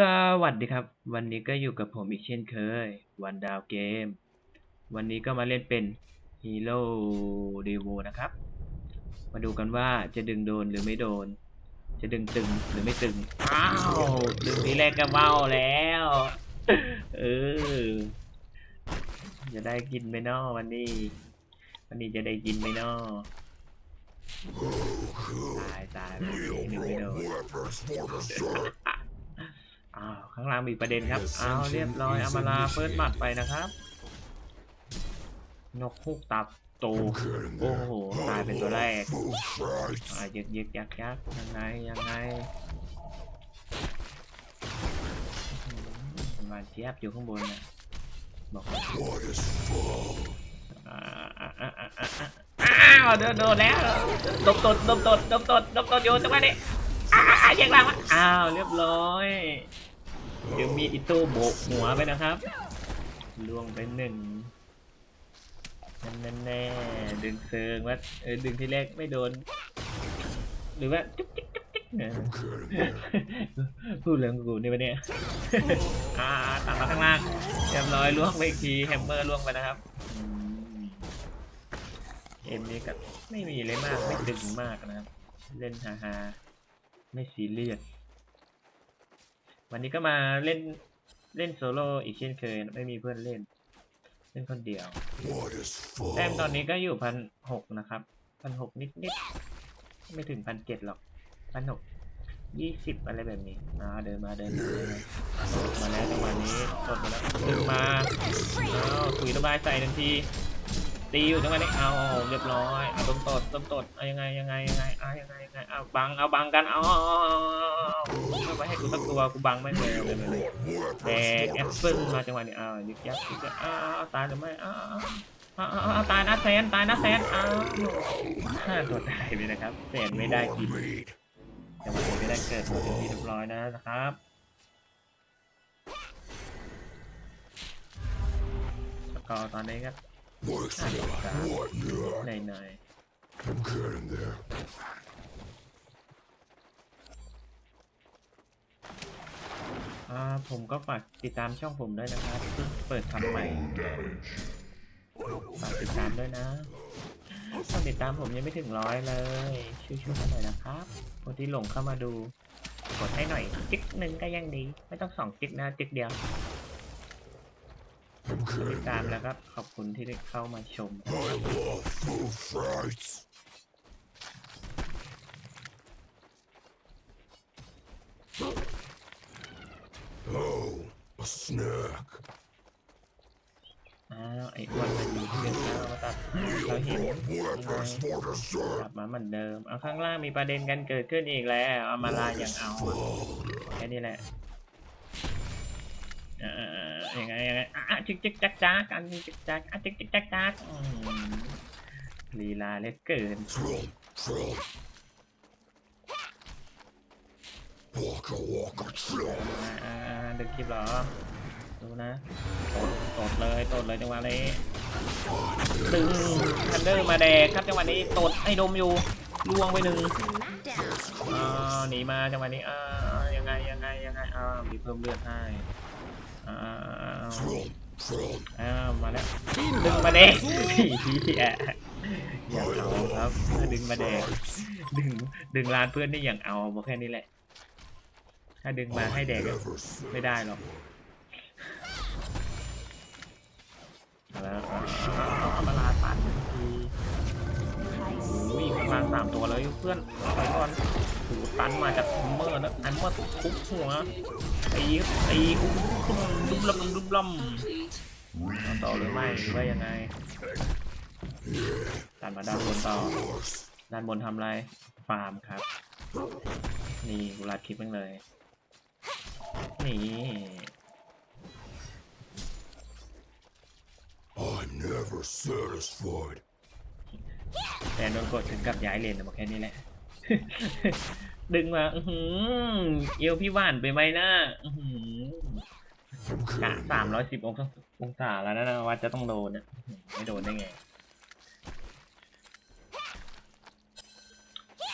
สวัสดีครับ วันนี้ก็อยู่กับผมอีกเช่นเคย วันดาวเกม วันนี้ก็มาเล่นเป็นฮีโร่เดโวนะครับ มาดูกันว่าจะดึงโดนหรือไม่โดน จะดึงตึงหรือไม่ตึง อ้าว ดึงทีแรกก็เบ้าแล้ว เออ จะได้กินไหมนอวันนี้ วันนี้จะได้กินไหมนอตายตายแบบนี้ดึงไม่โดน อ้าวข้างล่างมีประเด็นครับอ้าวเรียบร้อยอามาลาเฟิร์สมัดไปนะครับ นกฮูกตับโตโอ้โหตายเป็นตัวแรกอ่ายึกยึกยักยักยังไงยังไงอื้อหือมาเทียบอยู่ข้างบนนะบอกว่าอ่าอ่าอ่าอ่าอ่าอ่าอ้าวโดนโดนแล้วดมตดดมตดดมตดดมตดอยู่จังหวะนี้ อ้าวอ้าวแยกล่างวอ้าวเรียบร้อยเดี๋ยวมีอิโต้โบกหัวไปนะครับล่วงไปหนึ่งนั่นแน่แน่ดึงเซิงว่าเออดึงทีแรกไม่โดน หรือว่าจุ๊กจิ๊กจุ๊กจิ๊กเนี่ยพูดเรื่องกูนี่ปะเนี่ยอ่าตัดมาข้างล่างเรียบร้อยล่วงไปอีกทีแฮมเมอร์ล่วงไปนะครับอืมเกมนี้ก็ไม่มีอะไรมากไม่ดึงมากนะครับ เล่นฮาฮาๆ ไม่ซีเรียสวันนี้ก็มาเล่นเล่นโซโล่อีกเช่นเคยนะไม่มีเพื่อนเล่น เล่นคนเดียวแต้มตอนนี้ก็อยู่พันหกนะครับพันหกนิดนิดๆไม่ถึงพันเจ็ดหรอกพันหกยี่สิบอะไรแบบนี้อ่าเดินมาเดินมาเดินมามาแล้วจังหวะนี้กดมาแล้วดึงมาเอาถุยระบายใส่ทันที ตีอยู่จังหวะนี้เอาเรียบร้อยเอาต้มตดต้มตดเอายังไงยังไงยังไงเอายังไงยังไงเอาบังเอาบังกันเอาเอาเอาเอาไม่ให้กูสักตัวกูบังไม่เลยเลยเลยแดกแอปเปิ้ลมาจังหวะนี้อ้ายึกยักยึกยักอ้าวอ้าตายหรือไม่อ้าวอ้าวอ้าตายนะแซนตายนะแซนเอาฆ่าตัวตายไปนะครับแซนไม่ได้กินจังหวะนี้ไม่ได้เกิดหมดเป็นที่เรียบร้อยนะครับกอร์ตอนนี้ก็ ห้าสิบสามหน่อยหน่อยๆอ่าผมก็ฝากติดตามช่องผมด้วยนะครับเพิ่งเปิดทำใหม่ฝากติดตามด้วยนะฝากติดตามผมยังไม่ถึงร้อยเลย ช่วยๆกันหน่อยนะครับคนที่หลงเข้ามาดู กดให้หน่อย จิ๊กหนึ่งก็ยังดี ไม่ต้องสองจิ๊กนะ จิ๊กเดียว ติดตามแล้วก็ขอบคุณที่ได้เข้ามาชม I love food fights. Oh, a snack. อ้าวไอ้อ้วนมันมีเพื่อนแล้วมาตัดเราเห็น Weapons for ก dessert. ลับมาเหมือนเดิม เอาข้างล่างมีประเด็นกันเกิดขึ้นอีกแล้วเอามาลาอย่างเอาอะ Food. แค่นี้แหละอ่า ยังไงยังไงอะจิกจิกจักจักอันนี้จิกจักอะจิกจิกจักจักอืมลีลาเหลือเกิน Trump, Trump. Waka waka Trump. อ่าอ่าอ่าดึงคลิปเหรอ ดูนะตดตดเลยตดเลยจังหวะนี้ดึงทันเดอร์มาแดกครับจังหวะนี้ตดให้ดมอยู่ล่วงไปหนึ่ง Smackdown. อ่าหนีมาจังหวะนี้อ่ายังไงยังไงยังไงอ่ามีเพิ่มเลือดให้ อ้าวมาแล้วดึงมาเด็กอย่าอะอย่าเอาครับดึงมาเด็ก Fights. ดึงดึงร้านเพื่อนนี่อย่างเอาบอกแค่นี้แหละ ถ้าดึงมาให้เด็กอะ Never said ไม่ได้หรอกแล้วเอาเอาเอามาลาตัน ทันทีอุ้ยข้าสามตัวเลยเพื่อนเอาไปก่อนโอ้โหตันมาจากอัมเมอร์นะอัมเมอร์ทุบหัวตีตีอุ้มดุมลำดุมลำต่อหรือไม่หรือว่ายังไงตัดมาด้านบนต่อด้านบนทำอะไรฟาร์มครับ นี่กูรัดคลิปแม่งเลยนี่ I'm never satisfied. แต่โดนกดถึงกับย้ายเลนมาแค่นี้แหละ ดึงมาอือเอวพี่หวานไปไหมนะกะสามร้อยสิบองศาแล้วนะว่าจะต้องโดนนะไม่โดนได้ไง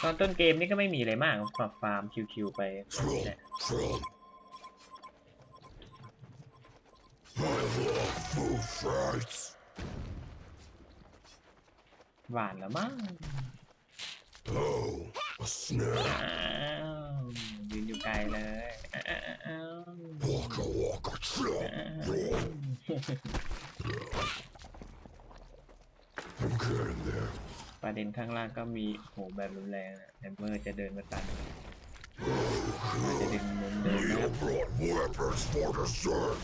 ตอนต้นเกมนี่ก็ไม่มีอะไรมากปรับฟาร์มคิวๆไปแหละ My love. หวานแล้วมั้ง Oh, a snack. อ้าวยืนอยู่ไกลเลยอ้าวอ้าว Waka waka chomp. I'm getting there. ประเด็นข้างล่างก็มีโหแบบรุนแรงนะแฮมเมอร์จะเดินมาตันอาจจะดึงมุมเดินนะครับ Brought weapons for dessert.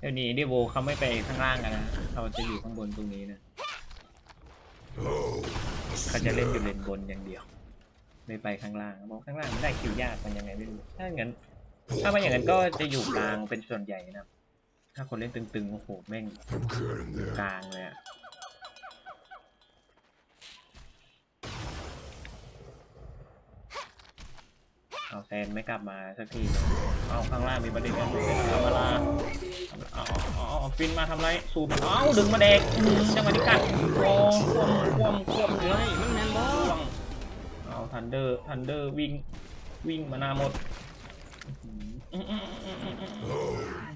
เดี๋ยวนี้เดโวเขาไม่ไปข้างล่างกันนะเขาจะอยู่ข้างบนตรงนี้นะ Oh, a เขาจะเล่นอยู่เลนบนอย่างเดียว ไม่ไปข้างล่างมองข้างล่างมันได้คิวยากมันยังไงไม่รู้ถ้าอย่างนั้นถ้าไม่อย่างนั้นก็จะอยู่กลางเป็นส่วนใหญ่นะถ้าคนเล่นตึงๆโอ้โหแม่งกลางเลยอะ เอาแซนไม่กลับมาสักที เอาข้างล่างมีประเด็นกันทำอะไรเอาเอาเอาเอาฟินมาทำไรสูบเอาดึงมาแดกจังหวะนี้กัดโอ้ควมควมควมเลยมันแมนบอลเอาทันเดอร์ทันเดอร์วิ่งวิ่งมานาหมด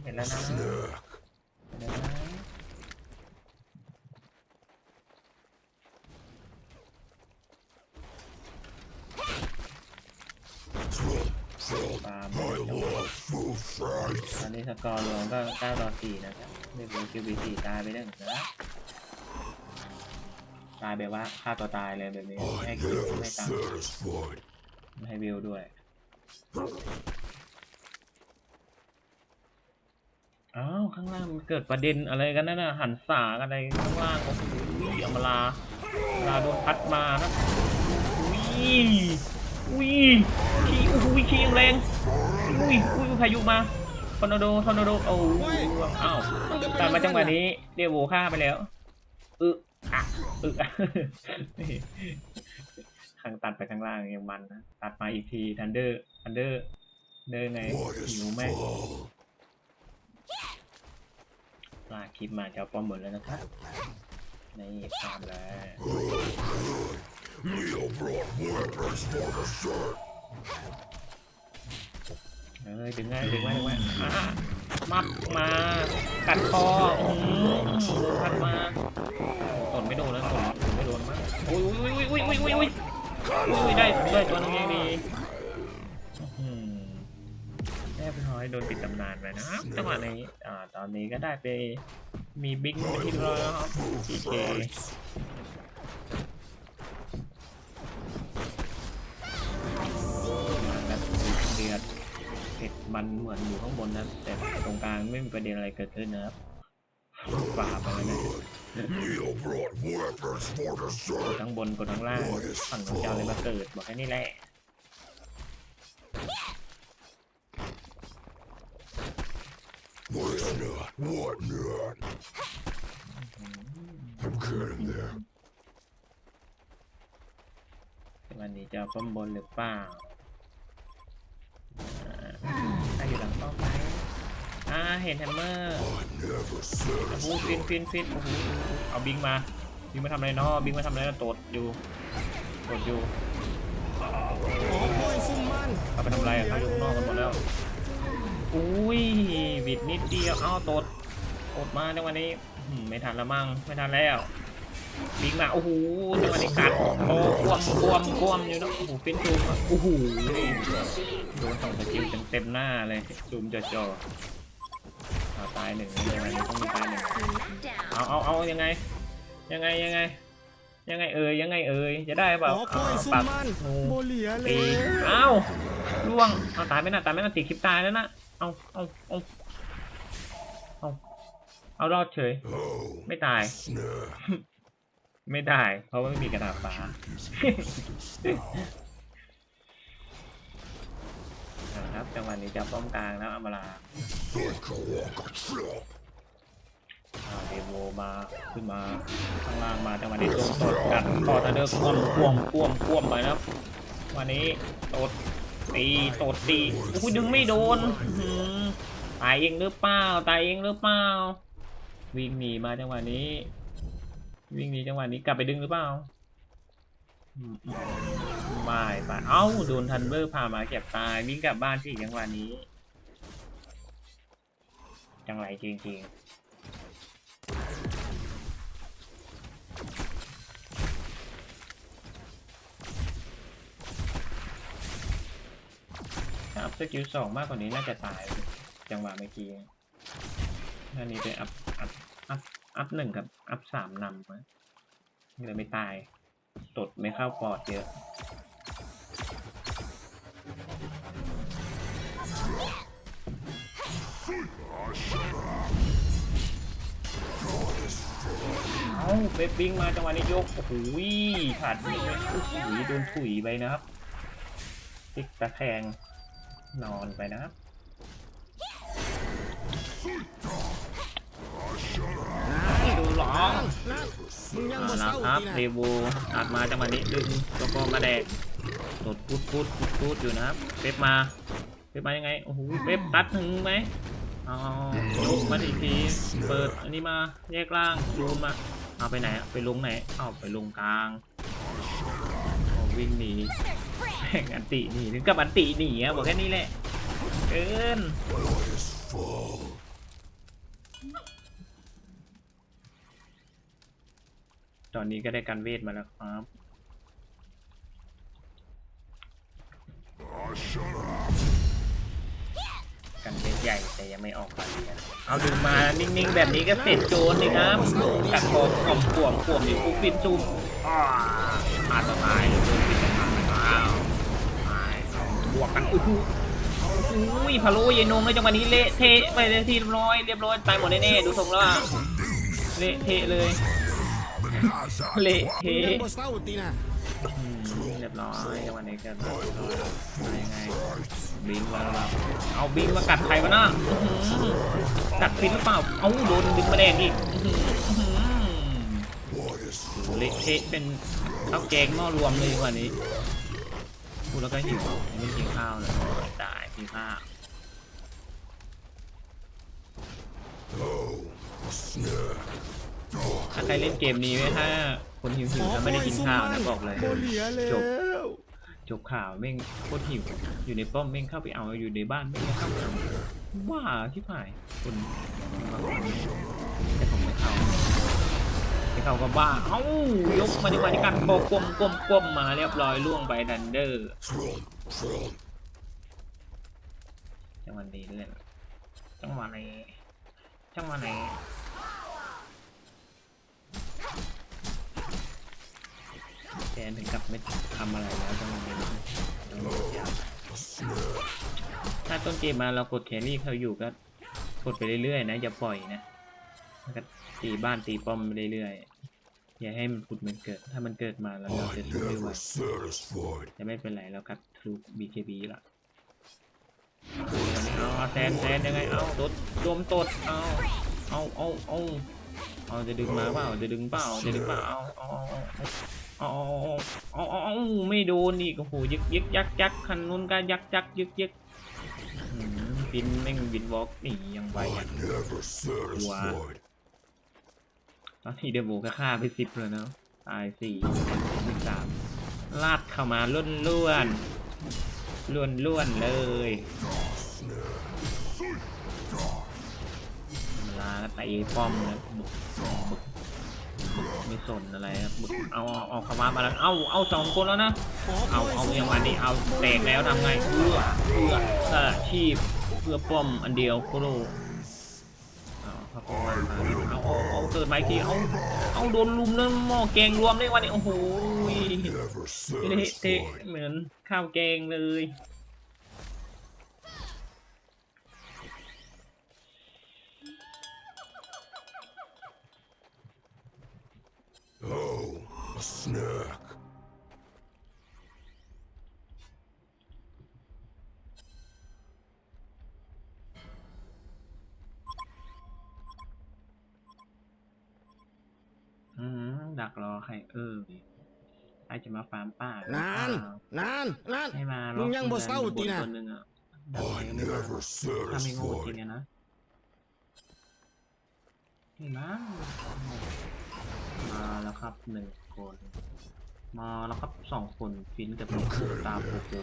เห็นแล้วนะ snack. เห็นแล้วนะ Trump, Trump. ตาม I love food fights. ตอนนี้สกอร์รวมก็9ต่อ4นะครับไม่รู้คิวบีสี่ตายไปหนึ่งนะตายแบบว่าฆ่าตัวตายเลยแบบนี้ไม่ให้ I'm คิว never ไม่ตังค์ satisfied. ไม่ให้วิวด้วยอ้าวข้างล่างมันเกิดประเด็นอะไรกันนั่นน่ะหันสากันอะไรข้างล่างโอ้โหอมลาอมลาโดนพัดมานะอุ้ยอุ้ยขี้อุ้ยขี้ยังแรงอุ้ยอุ้ยพายุมา ทอร์นาโดทอร์นาโดโอ้ยอ้าวแต่มาจังหวะนี้เดยวโวฆ่าไปแล้วอึอะอึอะข้างตัดไปข้างล่างยังมันนะตัดมาอีกทีทันเดอร์ทันเดอร์เดินไง What is หิวไหม fall? ลากคลิปมาจะเอาป้อมหมดแล้วนะครับนี่ตามแล้ว เออดึงไว้ดึงง่ายดึงง่าอะมัดมาตัดคออืมกัดมาตนไม่โดนแล้วตนไม่โดนมั้งอุ้ยอุ้ยอุ้ยอุ้ยอุ้ยอุ้ยอุ้ยได้ได้ตัวนึงยังดีอืมแอบน้อยโดนปิดตำนานไปนะจังหวะนี้อ่าตอนนี้ก็ได้ไปมีบิ๊กมาที่เรอยแล้วครับทีเค มันเหมือนอยู่ข้างบนนะแต่ตรงกลางไม่มีประเด็นอะไรเกิดขึ้นนะครับฝ่าไปแล้วนะ Leo brought weapons for กด dessert. ทั้งบนกดทั้งล่างฝั่งของเจ้าเลยมาเกิดบอกให้นี่แหละ What is not? What not? I'm getting there. วันนี้จะเอาป้อมบนหรือเปล่าอ่าใคร อยู่หลังป้อมไหมอ่าเห็นแฮมเมอร์ I never โอ้โหฟินฟินฟินโอ้โหเอาบิงมาบิงมาทำอะไรเนาะบิงมาทำอะไรนะตดอยู่ตดอยู่ขอคอยซุ่มมันเขาไปทำอะไรอะเขาอยู่ข้างนอกกันหมดแล้วอุ้ยบิดนิดเดียวเอ้าตดตดมาจังวะนี้อื้อหือไม่ทันละมั่งไม่ทันแล้ว บิงมาโอ้โหจังหวะนี้กัดโอ้กวมกวมกวมอยู่เนอะโอ้โหเป็นซูมอะโอ้โหโดนสองสกิลเต็มเต็มๆหน้าเลยซูมจ่อๆเอาตายหนึ่งจังหวะนี้ต้องมีตายหนึ่งเอาเอาเอายังไง ยังไงยังไง ยังไงเอ่ยยังไงเอ่ยจะได้เปขล่าอคอยซุ่มปักมันโอ้โบเหลียเลตียอ้าวล่วงเอาตายไม่น่าตายไม่น่าติดคลิปตายแล้วนะเอาเอาเอาเอาเอารอดเฉย Oh, ไม่ตาย snap. ไม่ได้ เพราะว่าไม่มีกระดาษฟ้าครับจังหวะนี้จะป้อมกลางแล้วอมรา Waka waka chomp. อ่าเดโวมาขึ้นมาข้างล่างมาจังหวะนี้โดนตดกัดคอทันเดอร์คว่ำควมควมควมไปนะครับ วันนี้ตดตีตดตีอุ้ยดึงไม่โดนตายเองหรือเปล่าตายเองหรือเปล่าวิ่งหนีมาจังหวะนี้ วิ่งนีจังหวะนี้กลับไปดึงหรือเปล่าไม่ไปเอ้าโดนทันเบอร์พามาเก็บตายวิ่งกลับบ้านที่จังหวะนี้ จังไรจริงๆอัพสกิลสองมากกว่านี้น่าจะตายจังหวะเมื่อกี้อันนี้เปอัพอัพอัพ อัพหนึ่งกับอัพสามนำนะเลยไม่ตาย ตดไม่เข้าปอดเยอะเอาเบบบิงมาจังหวะนี้ยก โอ้โหผ่านไม่โอ้โหโดนถุยไปนะครับติ๊กตะแคงนอนไปนะครับ ดูหล องนั่นมึงยังเอาบ่ละเศร้าครับตีเรนะโวอัดมาจังหวะนี้ดึงแล้วก็มาแดกตดพูดพูดพูดพูดอยู่นะครับเป๊ปมาเป๊ปมายังไงโอ้โหเป๊ปตัดถึงไหมเอยกมาอีกทีเปิดอันนี้มาแยกล่างดูนมาเอาไปไหนไปลงไหนเอาไปลงกลางวิ่งหนีแม่งอันติหนีถึงกับอันติหนีอะบอกแค่นี้แหละเกิน ตอนนี้ก็ได้การเวทมาแล้วครับกันเวทใหญ่แต่ยังไม่ออกมาเรียนเอาดึงมานิ่งๆ แบบนี้ก็เสร็จโจรเลยครับกัดคอข่อมขวมขวมดิปุ๊บปิดซุ่มอาขาดต่อตายเลยโดนปิดต่อตายอ้าวบวกกันอุ้ยอุ้ยพะโล้ยายนงเลยจังหวะนี้เละเทะไปเลยที่เรียบร้อยเรียบร้อยตายหมดแน่ๆดูทรงแล้วอะเละเทะเลย เละเทะเรียบร้อยจังหวะนี้ก็เรียบร้อยมายังไงบิงมาแล้วเอาบิงมากัดใครวะน่ะอื้อหือกัดฟินหรือเปล่า เอาโดนดึงมาแดงอีกเละเทะเป็นข้าวแกงหม้อรวมเลยวันนี้พูดแล้วก็หิวไม่กินข้าวเลยตายกินข้าว oh snack? ถ้าใครเล่นเกมนี้ไหมถ้าคนหิวหิวแล้วไม่ได้กินข้าวนะบอกเลยโบเหลียแล้จบวจบข่าวแม่งโคตรหิว อยู่ในป้อมแม่งเข้าไปเอาอยู่ในบ้านแม่งเข้าไปเอาว่าที่ผ่ายคนบางคนแต่ผมไม่เข้าไม่เข้าก็บ้าเอ้ายกมาดีกว่าที่กันโบกกลมกลมกลมมาเรียบร้อยล่วงไปดันเดอร์ Trump, Trump. จังหวะนี้เล่นจังหวะไหนจังหวะไหน แกถึงกับไม่ทำอะไรแล้วจังนี้จังหวะยถ้าต้นเกมมาเรากดแครี่เขาอยู่ก็กดไปเรื่อยๆนะอย่าปล่อยนะก็ตีบ้านตีป้อมไปเรื่อยๆอย่าให้มันผุดมันเกิด ถ้ามันเกิดมาแล้วเราจะสู้ไม่ไหว never satisfied. จะไม่เป็นไรเรากัดทะลุ BKB ละเอาแซนแซนยังไงเอาตดโดมตดเอาเอาเอาเอาเอาจะดึงมาเปล่าจะดึงเปล่าจะดึงเปล่าเอาเอาเอา อาเออาเอไม่โดนอีกโอ้โหยึกยึกยักยักคันนู้นก็ยักยักยึกยึกบินแม่งบินวอล์กนียังไว I อะ never satisfied. ตอนนี้เดโบก็ฆ่าไปสิบเลยเนาะตายสี่สิบสามลาดเข้ามาล้วนล้วนล้วนล้วนเลยเวลาไปป้อมนะบุกบุก ไม่สนอะไรครับเอาเอาเอาเข้ามามาแล้วเอาเอาสองคนแล้วนะเอาเอาอย่างวันนี้เอาแตกแล้วทำไงเพื่อเพื่อเออชีพเพื่อป้อมอันเดียวโคโรเอาพระปวันมาเอาเอาเอาเกิดไม้ทีเอาเอาโดนลุมเรื่องหม้อแกงรวมได้วันนี้โอ้โหเละเทะเหมือนข้าวแกงเลย a snack. อืมดักรอใครเออใครจะมาฟาร์มป้าหรือเปนานล่านานนาน ให้มามึมึงยังบ่เศร้าตินะคนหนึ่งอะดักใคร I ก็ไม่มา never ถ้าไม่โง่จริง satisfied. อะนะนี่นะมาแล้วครับหนึ่ง คนมาแล้วครับสองคนฟินกับลูกตามปูปู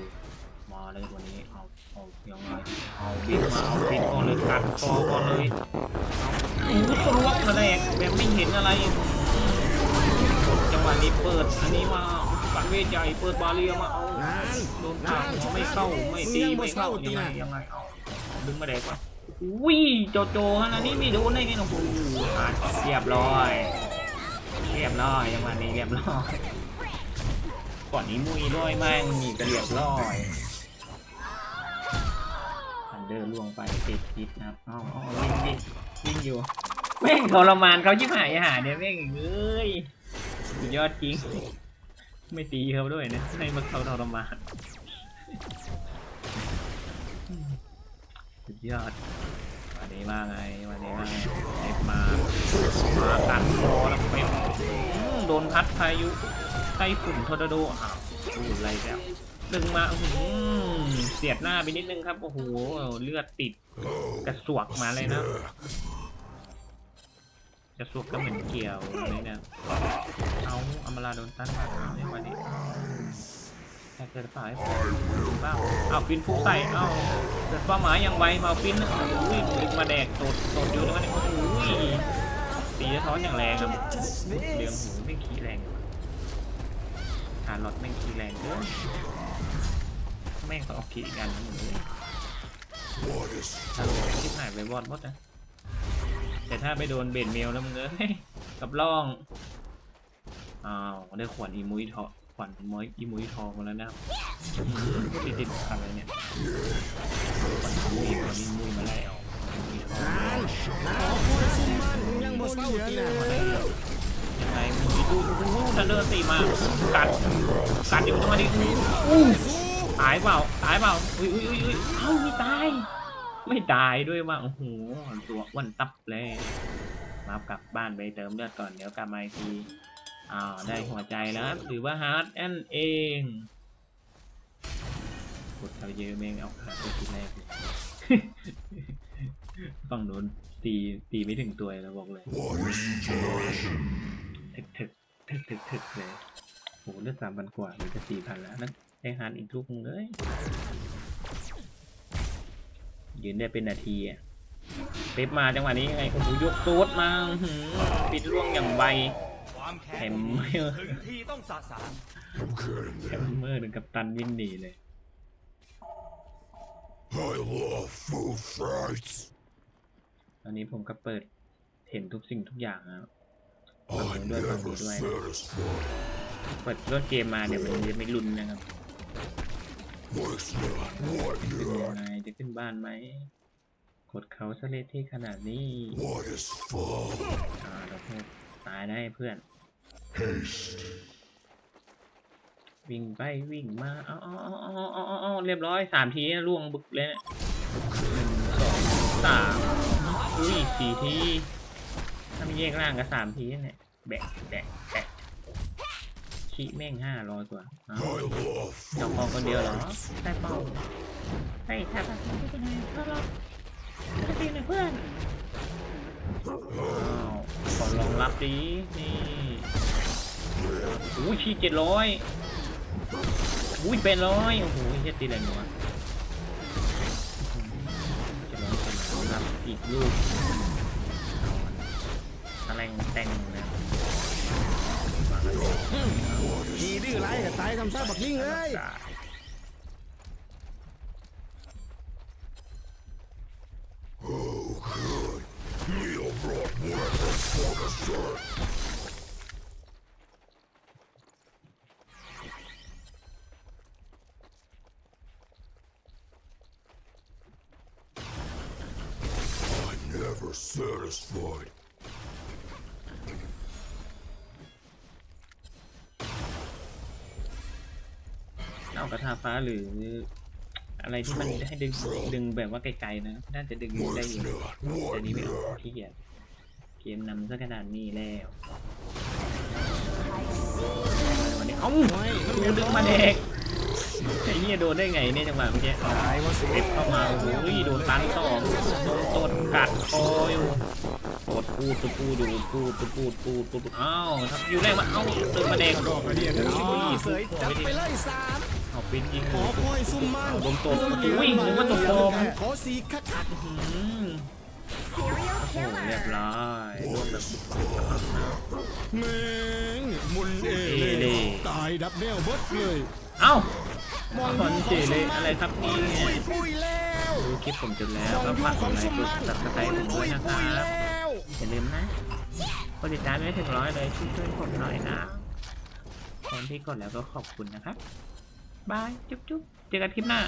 มาเลยวันนี้เอาเอายังไงเอาฟินมาเอาฟินก่อนเลยกัดคอก่อนเลยเอาอู้ทะลวกมาแรกแบบไม่เห็นอะไรจังหวะนี้เปิดอันนี้มาโอ้โหปันเวทใหญ่เปิดบาเรียมาเอานานโดนนาผ่านไม่เข้าไม่ตียังบ่ไม่เศร้าเข้าตียังไงน่ะยังไงเอาดึงมาแดกวะอุ้ยโจโจฮะนะนี่ไม่โดนได้ไงโอ้โหอะเรียบร้อย เรียบร้อยยังวันนี้เรียบร้อยก่อนนี้มุยด้วยม่งมีก็เรียบร้อยอันเดอร์ล่วงไปติดพิษนะครับอ้าเอ้าวิ่งวิ่งวิ่งอยู่แม่งทรมานเขาชิบหายหาเนี่ยแม่งเอ้ยสุดยอดจริง ไม่ตีเขาด้วยนะให้มาเขาทรมานสุดยอด วันนี้มาไงวันนี้มาเอฟมามากันคอแล้วไปอืมโดนพัดพายุไต้ฝุ่นทอร์นาโดอ้าวอะไรแล้วดึงมาอื้อหือเสียดหน้าไปนิดนึงครับ โอ้โห เลือดติดกระสวกมาเลยนะ กระสวกก็เหมือนเกี่ยวเลยนะเอาอมราโดนตั้นมาเอาในวันนี้ แค่เกิดฝ่ายบ้างเอาฟินฟุกใส่เอาเกิดเป้าหมายอย่างไวมาเอาฟินอุ้ยดึงมาแดกโดดโดดอยู่ตรงนั้นโอ้โหตีสะท้อนอย่างแรงครับเดืองหูไม่ขี้แรงหาหลอดแม่งขี้แรงเกินแม่งก็ออกขี้กันนะมึงเลยทำคิดหายไปวอดหมดนะแต่ถ้าไปโดนเบนเมลแล้วมึงเอ้ยกับล่องอ้าวได้ขวัญอีมุยทองข วัญมอยอีมุยทองมาแล้วนะครับอืมติดติดขันเลยเนี่ยขวัญอีมุยขวัญอีมุยมาแล้วอีทองยังบ่เศร้าตีนะยังไงมึงดูดูทันเดอร์ตีมากัดกัดอยู่ตรงนี้อู้ตายเปล่าตายเปล่าอุ้ยอุ้ยอุ้ยเอ้าไม่ตายไม่ตายด้วยว่ะโอ้โหตัวอ้วันตับเลยมากลับบ้านไปเติมเลือดก่อนเดี๋ยวกลับมาอีกที อ้าวได้หัวใจแล้วครับถือว่าฮาร์ดแอนเองกดเราเยอะแม่งเอาขาดไปทีแรกฝั่งโน้นตีตีไม่ถึงตัวแล้วบอกเลยถึกถึกถึกถึกถึกเลยโหเลือดสามพันกว่าหรือจะสี่พันแล้วนั่นได้ฮาร์ดอีกลูกนึงเลยยืนได้เป็นนาทีอะเป๊ปมาจังหวะนี้ไงโอ้โหยกโซดมาปิดล่วงอย่างไว ความแค้แถนมถึงที่ต้องสาสาง I'm kidding แถ there. มเมอร์ถึงกับตันวิ่งหนีเลย I love food fights. ตอนนี้ผมก็เปิดเห็นทุกสิ่งทุกอย่างแล้ว I never satisfied. เปิดรถเกมมาเดี๋ยวมันจะไม่รุนนะครับ What's not? What เป็นยัง not? ไงจะขึ้นบ้านไหม กดเขาสเลทที่ขนาดนี้ What is fun? อ่าเราเพื่อนตายได้เพื่อน Haste. วิ่งไปวิ่งมาเอาเอาเอาเอาเอาเอาเอาเรียบร้อยสามทีนะล่วงบึกเลยหนึ่งสองสามอุ้ยสี่ทีถ้ามีแยกล่างก็สามทีเนี่ยแบกแบกแบกขี้แม่งห้าร้อยกว่าเจ้าของคนเดียวเหรอใช่เปล่าใช่ถ้าแบบนี้เป็นไงก็รอก็ตีนะเพื่อนอ้าวขอลองรับดีนี่ อุ้ยชี้เจ็ดร้อยอุ้ยเป็นร้อยโอ้โหเฮ็ดตีแรงนัวเจ็ดร้อยเป็นร้อยรับอีกลูกตะแรงแต่งนะมาแล้วขี่ดื้อไรก็ตายทำซ่าบักลิงเอ้ย Oh, good. Neil brought weapons for the shirt. I'm never satisfied. เอากระทาฟ้าหรืออะไรที่มันให้ดึงดึงแบบว่าไกลๆนะ น่าจะดึงได้ What's อยู่ not? แต่ What นี้ไม่เอา not? ขี้เกียจเกมนำซะขนาดนี้แล้ววันนี้เอ้าโอ้ยมันกูเรียบดึร้งอยมาเด็ก ไอ้เหี้ยโดนได้ไงเนี่ยจังหวะเมื่อกี้ตายว่าสิเล็บเข้ามาโอ้ยโดนตันสองโดนตดกัดคออยู่ปวดปูดปูดปูดอยู่ปูดปูดปูดปูดปูดอ้าวอยู่แรกมาเอ้าดึงมาเด็กดอกกระเดียดโอ้ยเสยจับไปเลยสามเอาปินยิงขอคอยซุ่มมันโดนตบอุ้ยนึกว่าตกฟองขอสีคักคักอืมโอ้โหเรียบร้อยโดนแมงมุนเอเลตายดับเดลเบิร์ดเลยเอ้า คอนเฉยเลยอะไรครับนี่ดูคลิปผมจบแล้วมองก็ฝากกดไลค์กดติซับสไครต์ผมด้วยนะครับอย่าลืมนะกดติดตามไม่ถึงร้อยเลยช่วยผมหน่อยนะคนที่กดแล้วก็ขอบคุณนะครับบายจุ๊บจุ๊บเจอกันคลิปหน้า